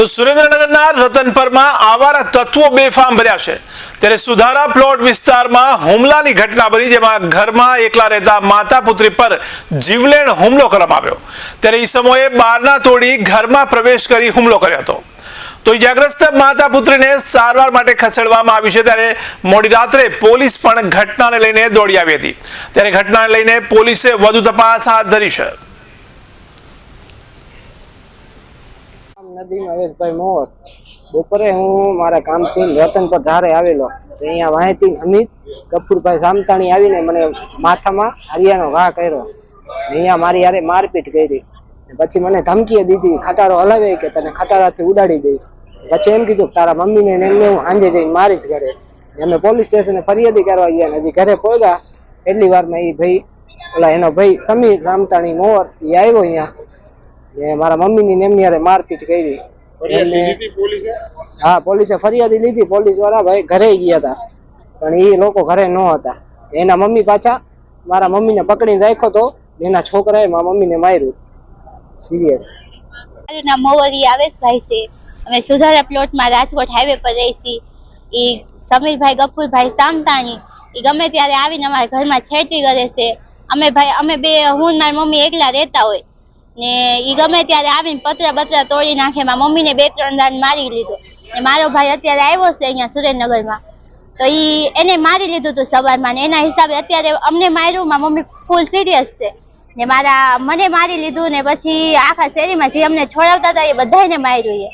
તો સુરેન્દ્રનગરના રતનપરમાં આવારા તત્વો બેફામ ભર્યા છે. ત્યારે સુધારા પ્લોટ વિસ્તારમાં હુમલાની ઘટના બની જેમાં ઘરમાં એકલા રહેતા માતા પુત્રી પર જીવલેણ હુમલો કરવામાં આવ્યો. ત્યારે ઈસમોએ બારના તોડી ઘરમાં પ્રવેશ કરી હુમલો કર્યો હતો. તો ઇજાગ્રસ્ત માતા પુત્રીને સારવાર માટે ખસેડવામાં આવી છે ત્યારે મોડી રાત્રે પોલીસ પણ ઘટનાને લઈને દોડી આવી હતી. ત્યારે ઘટનાને લઈને પોલીસે વધુ તપાસ હાથ ધરી છે. નદીમાં વેશભાઈ મોર. બપોરે હું મારા કામથી રતન પર ધારે આવેલો. અહીંયા વાંહેથી અમિત, કપૂરભાઈ સામતાણી આવીને મને માથામાં હરિયાનો ઘા કર્યો. અહીંયા મારી યારે મારપીટ કરી. પછી મને ધમકી દીધી, ખટારો હલાવે કે તને ખટારાથી ઉડાડી દઈશ. પછી એમ કીધું તારા મમ્મીને ને એમને હું સાંજે જઈને મારીશ ઘરે. અમે પોલીસ સ્ટેશને ફરિયાદી કરવા ગયા હજી ઘરે પહોંચ્યા. એટલી વારમાં એ ભાઈ, ઓલા એનો ભાઈ સમીર સામતાણી મોર એ આવ્યો અહીંયા. ને મારા મમ્મીની ને એમની હારે મારપીટ કરી. હા પોલીસે ફરિયાદી લીધી. પોલીસવાળા ભાઈ ઘરે ગયા હતા. પણ એ લોકો ઘરે ન હતા. એના મમ્મી પાછા મારા મમ્મીને પકડીને રાખ્યો તો ને એના છોકરાએ મારા મમ્મીને માર્યું. સિરિયસ મારું નામ મોવરી આવેશભાઈ છે. અમે સુધારા પ્લોટમાં રાજકોટ હાઈવે પર રહીશી છીએ. એ સમીરભાઈ ગફુરભાઈ સામતાણી એ ગમે ત્યારે આવીને અમારા ઘરમાં છેડતી કરે છે. અમે ભાઈ અમે બે હું મારી મમ્મી એકલા રહેતા હોય. ને એ ગમે ત્યારે આવીને પતરા બતરા તોડી નાખે. મારા મમ્મીને બે ત્રણ દાન મારી લીધો. ને મારો ભાઈ અત્યારે આવ્યો છે અહીંયા સુરેન્દ્રનગરમાં. તો એ એને મારી લીધું હતું સવારમાં ને એના હિસાબે અત્યારે અમને માર્યું મારા મમ્મી ફૂલ સિરિયસ છે. ને મારા, મને મારી લીધું ને પછી આખા શેરીમાં જે અમને છોડાવતા હતા એ બધાને માર્યું એ.